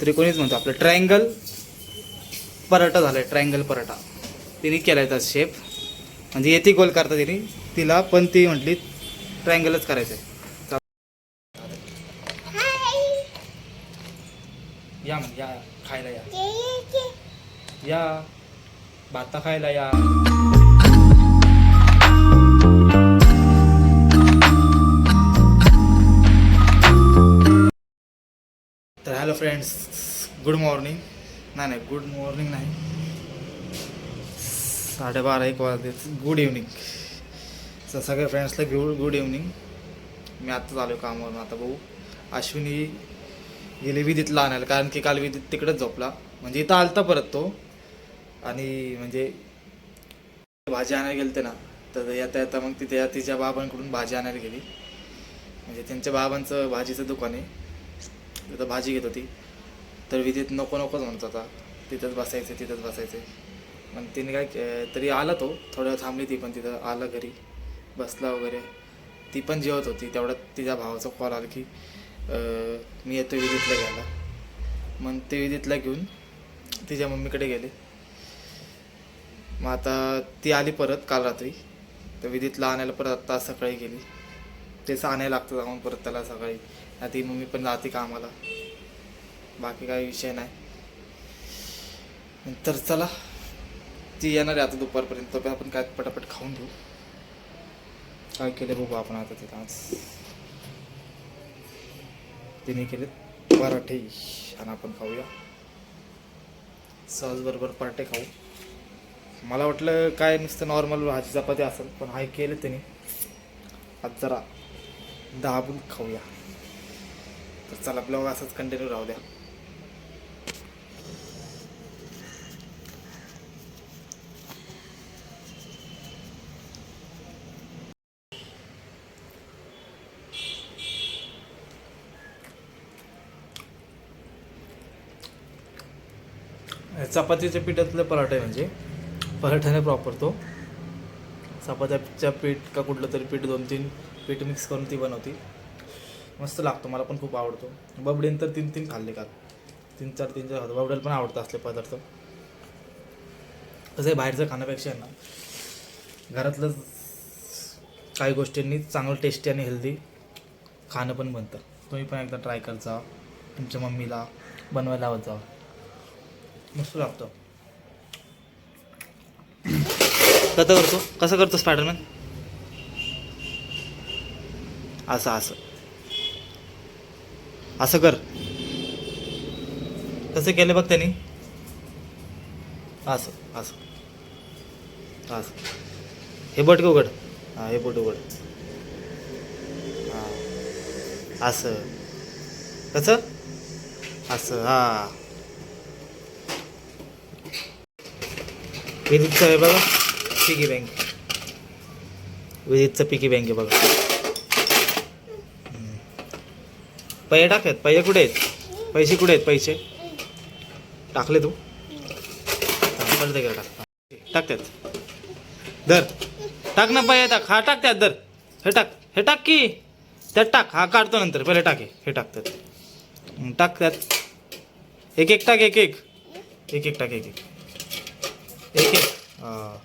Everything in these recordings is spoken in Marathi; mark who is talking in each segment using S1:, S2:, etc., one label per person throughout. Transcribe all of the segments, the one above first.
S1: त्रिकोणीच म्हणतो आपलं ट्रायंगल पराठा झालाय ट्रायंगल पराठा. तिने केलाय त्याचा शेप म्हणजे येते गोल करता तिने. तिला पण ती म्हटली ट्रायंगलच करायचं आहे या या खायला या. या भाता खायला या. तर हॅलो फ्रेंड्स गुड मॉर्निंग नाही नाही गुड मॉर्निंग नाही. साडेबारा एक वाजले. गुड इव्हनिंग तर सगळ्या फ्रेंड्सला गुड गुड इव्हनिंग मी आत्ताच आलो कामावरून. आता भाऊ अश्विनी गेली विधीतला आणायला. कारण की काल विधीत तिकडेच झोपला. म्हणजे इथं आलता परत तो. आणि म्हणजे भाजी आणायला गेलते ना. तर येता येता मग तिथे तिच्या बाबांकडून भाजी आणायला गेली. म्हणजे त्यांच्या बाबांचं भाजीचं दुकान आहे. तिथं भाजी घेत होती. तर विधीत नको नकोच म्हणत होता. तिथंच बसायचं तिथंच बसायचं. मग तिने काय के- तरी आला तो. थोडं थांबली ती पण तिथं आला घरी. बसला वगैरे. ती पण जेवत होती. तेवढ्यात तिच्या भावाचा कॉल आला की मी येतो विधीतला घ्यायला. मग ते विधीतला घेऊन तिच्या मम्मीकडे गेले. मग आता ती आली परत काल रात्री. तर विधीतला आणायला परत आत्ता सकाळी गेली. तेच आणायला लागतं जाऊन परत त्याला सकाळी. ती मम्मी पण जाते कामाला. बाकी काही विषय नाही. तर चला. ती येणार आहे आता दुपारपर्यंत. तो आपण काय पटापट खाऊन घेऊ. काय केलं बघू आपण आता तिथं आज. तिने केले पराठे. आणि आपण खाऊया. सहज बरोबर पराठे खाऊ. मला वाटलं काय नुसतं नॉर्मल भाजी चपाती असेल पण हाय केलं त्याने आज जरा दाबून खाऊया. तर चला ब्लॉग असाच कंटिन्यू राहू द्या. चपातीच्या पिठातलं पराठा आहे म्हणजे. पराठ्याने प्रॉपर तो. चपात्याच्या पीठ का कुठलं तरी पीठ दोन तीन पीठ मिक्स करून ती बनवती. मस्त लागतो मला पण खूप आवडतो. बबडेन तर तीन तीन खाल्ले का? तीन चार तीन चार बबडेल बबड्याला पण आवडतं असले पदार्थ. कसं आहे बाहेरचं खाण्यापेक्षा आहे ना घरातलं काही गोष्टींनी चांगलं टेस्टी आणि हेल्दी खाणं पण बनतं. तुम्ही पण एकदा ट्राय करत जा. तुमच्या मम्मीला बनवायला लावत जा. मस्त लागतं. कसं करतो? कसं करतो स्पायडरमॅन असं असं. असं कर. कसं केलं बघ त्यांनी. असं असं. असं. हे बट उघड? हां हे बोट उघड. हां. असं. कसं? असं हां. विदितचं आहे बघा. पिकी बँक. विदितचं पिकी बँक आहे बघा. पैसे टाकत पैसे कुठे आहेत? पैसे कुठे आहेत? पैसे. टाकले तू. हा, परत टाक टाकतात धर. टाक ना पैसे टाक. हा टाक त्यात धर. हे टाक. हे टाक की. त्यात टाक. हा काढतो नंतर. पहिले टाके हे. टाकतात टाक त्यात. एक एक टाक एक एक. एक एक टाक एक एक. एक एक. हा.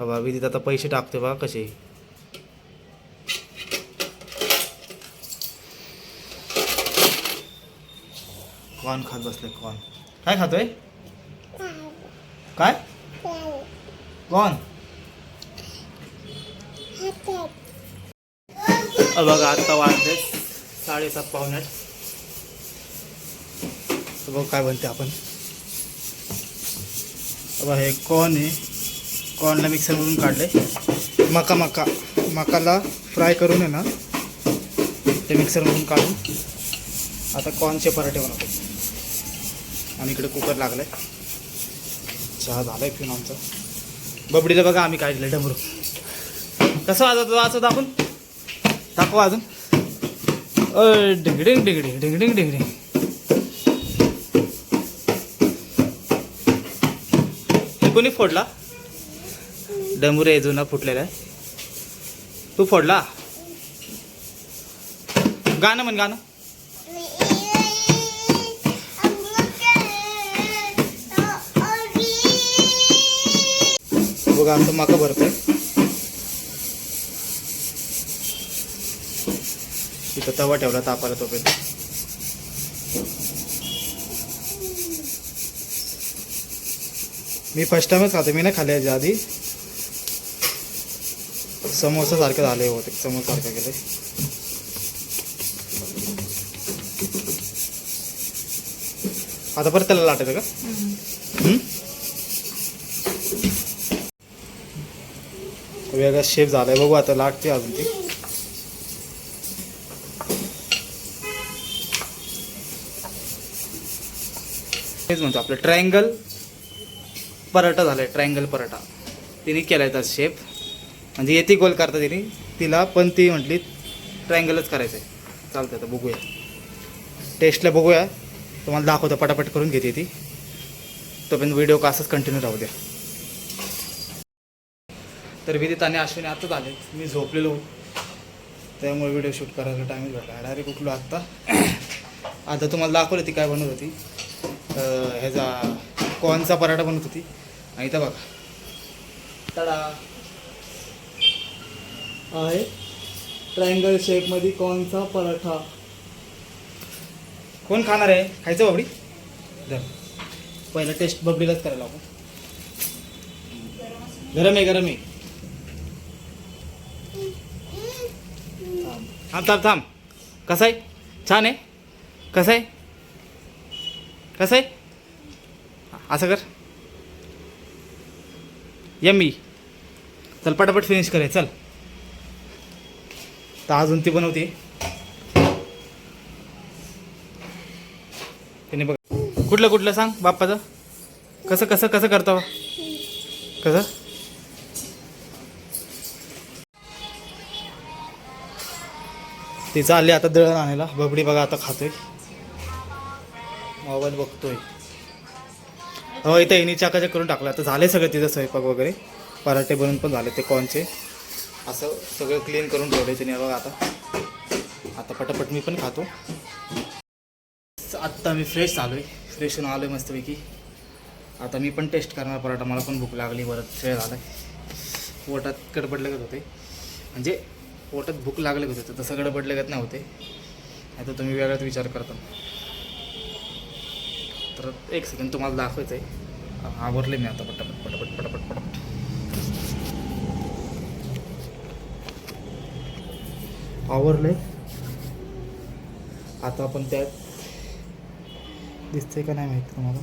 S1: बा विधीत आता पैसे टाकते बा. कसे? कॉर्न खात बसले कॉर्न. काय खातोय? काय? कॉर्न. बघा आत्ता वाजले साडेसात पाहुण्यात तर बघ काय बनते आपण. बघा हे कॉर्न आहे. कॉर्नला मिक्सरमधून काढले मका मका. मकाला फ्राय करून आहे ना ते मिक्सरमधून काढून आता कॉर्नचे पराठे बनवतो. आणि इकडे कुकर लागलाय. चहा झालाय पिऊन आमचा. बबडीला बघा आम्ही काढले डमरू. कसं वाजवतो वाजवतो दाखवून दाखवा अजून. अ डिंगडिंग डिंगडिंग डिंगडिंग डिंगडिंग हे कोणी फोडला? डमुरे जुना फुटलेला आहे. तू फोडला? गाणं म्हण गाणं. बघा आमचं मका भरतोय. इथं तवा ठेवला तापाला तोपर्यंत. मी फर्स्ट टाइमच खातो मी नाही खाल्ले याच्या आधी. समोसा सारखं झाले होते समोसा सारखं गेले आता परत त्याला लाटायचं का? वेगळा शेप झालाय. बघू आता लागते अजून ती. हेच म्हणतो आपलं ट्रायंगल पराठा झालाय. ट्रायंगल पराठा. तिने केलाय त्याचा शेप म्हणजे येते गोल करता तिने. तिला पण ती म्हटली ट्रायंगलच करायचं आहे चालतं आता बघूया. टेस्टला बघूया. तुम्हाला दाखवतो. पटापट करून घेते ती. तोपर्यंत व्हिडिओ का कंटिन्यू राहू द्या. तर विदित आणि अश्विनी आत्ताच आले. मी झोपलेलो. त्यामुळे व्हिडिओ शूट करायला टाईम भेटला डायरेक्ट उठलो आत्ता. आता तुम्हाला दाखवलं ती काय बनवत होती. ह्याचा कॉर्नचा पराठा बनवत होती. आणि इथं बघा. तडा. आहे. ट्रायंगल शेपमध्ये कॉर्नचा पराठा? कोण खाणार आहे? खायचं बाबडी? जर पहिला टेस्ट बबडीलाच करायला आपण गरम आहे गरम आहे. थांब थांब थांब. कसं आहे छान आहे. कसं आहे कसं आहे असं कर. यम्मी चल पटापट फिनिश करे चल. तर अजून ती बनवते. त्याने बघ. कुठलं कुठलं सांग बाप्पाचं? कसं कसं कसं करतो? कसं? ती चालली आता दळण आणायला. बबडी बघा आता खातोय. मोबाईल बघतोय. हो इथं हिनी चाकाच्या करून टाकलं. आता झाले सगळं तिथं स्वयंपाक वगैरे. पराठे बनून पण झाले ते कॉनचे असं सगळं क्लीन करून ठेवले तिने बघा आता. आता पटापट मी पण खातो. आत्ता मी फ्रेश आलो आहे फ्रेश होऊन आलो आहे मस्तपैकी. आता मी पण टेस्ट करणार पराठा. मला पण भूक लागली बरंच वेळ झाला पोटात गडबडले होते. म्हणजे पोटात भूक लागले होते तसं गडबडले गत नाही होते. आता तुम्ही वेगळाच विचार करता. तर एक सेकंड तुम्हाला दाखवायचं आहे आवरले मी आता पटापट पटापट पटापट पटापट. आवरले आता आपण त्यात दिसतंय का नाही माहिती तुम्हाला?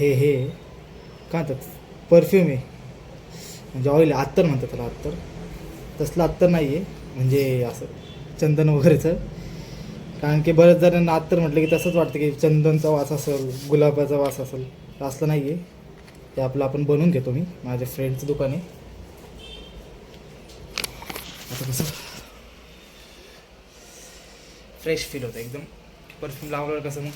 S1: हे हे. काय म्हणतात? परफ्यूम आहे. म्हणजे ऑइल अत्तर म्हणतात त्याला अत्तर. तसलं अत्तर नाही आहे म्हणजे असं चंदन वगैरेचं. कारण की बऱ्याच जणांना अत्तर म्हटलं की तसंच वाटतं की चंदनचा वास असेल गुलाबाचा वास असेल. तर असलं नाही आहे ते आपलं आपण बनवून घेतो मी. माझ्या फ्रेंडचं दुकान आहे. आता कसं? फ्रेश फील होतं एकदम. परफ्यूम लावल्यावर कसं मग?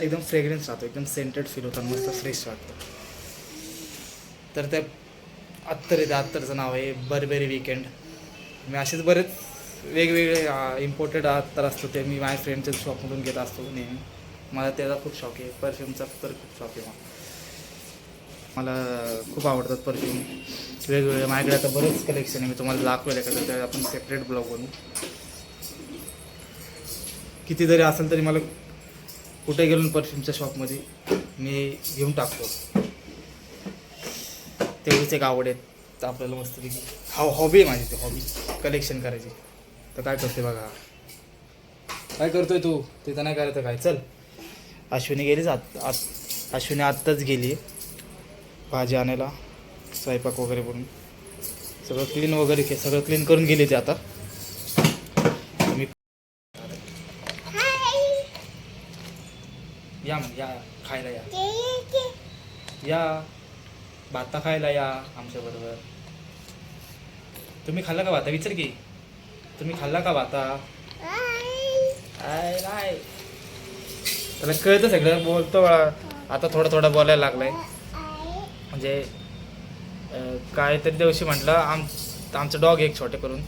S1: एकदम फ्रेग्रन्स राहतो एकदम सेंटेड फील होतं मस्त फ्रेश वाटतं. तर त्या अत्तर आहे त्या अत्तरचं नाव आहे बरबेरी विकेंड मी असेच बरेच वेगवेगळे इम्पोर्टेड अत्तर असतो ते मी माझ्या फ्रेंडच्या शॉपमधून घेत असतो नेहमी. मला त्याचा खूप शौक आहे परफ्यूमचा तर खूप शौक आहे मला. मला खूप आवडतात परफ्यूम वेगवेगळे माझ्याकडे आता बरेच कलेक्शन आहे मी तुम्हाला दाखवेल का तर आपण सेपरेट ब्लॉग बनवू किती जरी असेल तरी मला कुठे गेलो परफ्यूमच्या शॉपमध्ये मी घेऊन टाकतो. तेवढीच एक आवड आहे तर आपल्याला मस्तपैकी. हा हॉबी आहे माझी ती हॉबी कलेक्शन करायची. तर काय करते बघा. काय करतोय तू? ते तर नाही करायचं काय. चल. अश्विनी गेलीच आत आत अश्विनी आत्ताच गेली. भाजी आणायला. स्वयंपाक वगैरे बनवून. सगळं क्लीन वगैरे के सगळं क्लीन करून गेली ते आता मी या मग या खायला या. या भाता खायला या आमच्याबरोबर तुम्ही खाल्ला का भाता? विचार की. तुम्ही खाल्ला का भाता? आय. नाही. त्याला कळतं सगळं. बोलतो. आता थोडं थोडं बोलायला लागलाय. म्हणजे काय तरी दिवशी म्हटलं आम आमचं डॉग एक छोटे करून.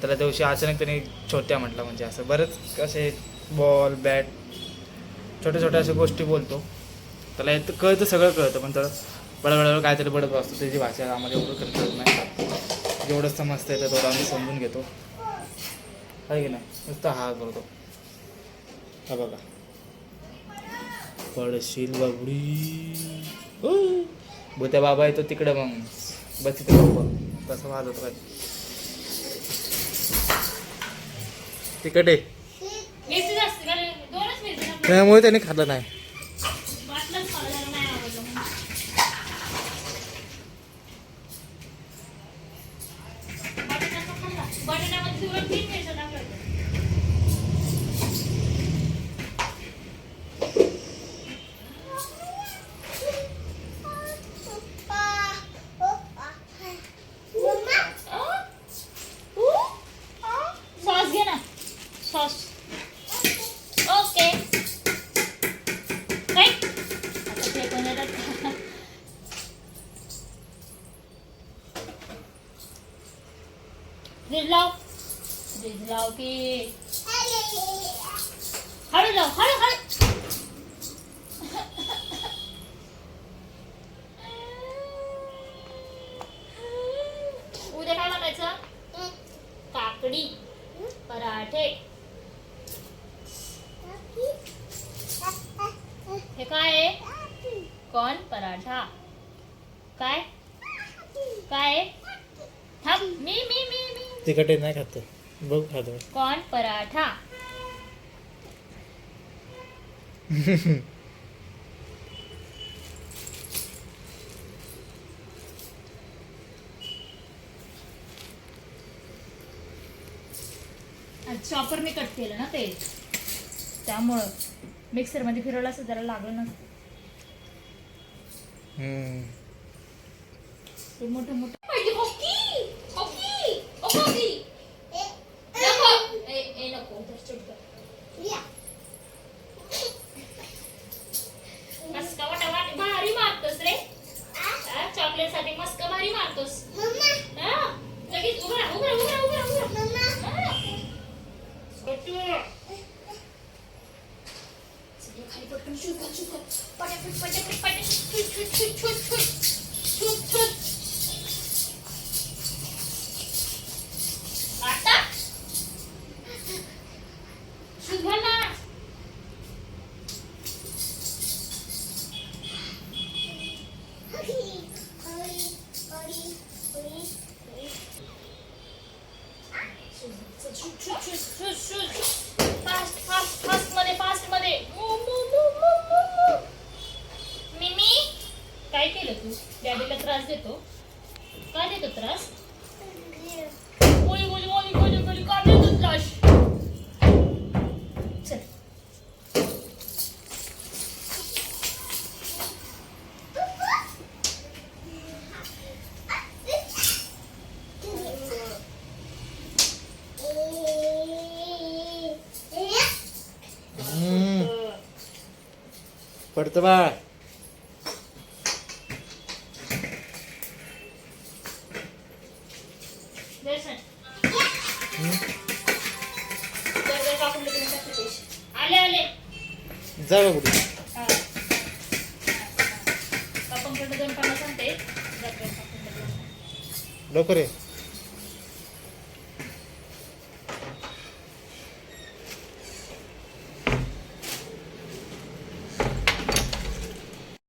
S1: त्याला दिवशी अचानक त्याने छोट्या म्हटलं म्हणजे असं. बरेच असे बॉल बॅट छोट्या छोट्या अशा गोष्टी बोलतो. त्याला येतं कळतं सगळं कळतं पण तर बडबडावर काहीतरी बडत असतो. त्याची भाषा आम्हाला एवढं कधी कळत नाही. जेवढं समजतं येतं तेवढं आम्ही समजून घेतो. आहे की नाही? नुसतं हा करतो. हा बघा. पडशील बाबडी. भूत्या बाबा येतो तिकडे मग. बस तिथे बाबा कसं वाजवतो काय तिकडे. त्यामुळे त्याने खाल्लं नाही.
S2: फ्रीज हळू लाव हळू हळू. उद्या काय बनायचं काकडी पराठे. हे काय आहे? कॉर्न पराठा. काय? काय आहे? थांब मी मी मी मी.
S1: तिकडे नाही खात बघ खातो
S2: कॉर्न पराठा. चॉपरने कट केलं ना ते. त्यामुळं मिक्सरमध्ये फिरवलं असं जरा लागलं ना. ते मोठं मोठं साठी मस्का भारी मारतोस हा? लगेच उभा उभा उभा उभा उभा. हा. खाली पटकन शूट कर, शूट कर. पटापट, पटापट, पटापट. Shoot, shoot, shoot, shoot, shoot. Shoot. आता? शूट
S1: पडतं बाळ
S2: आले
S1: जा बा कुठे. लवकर ये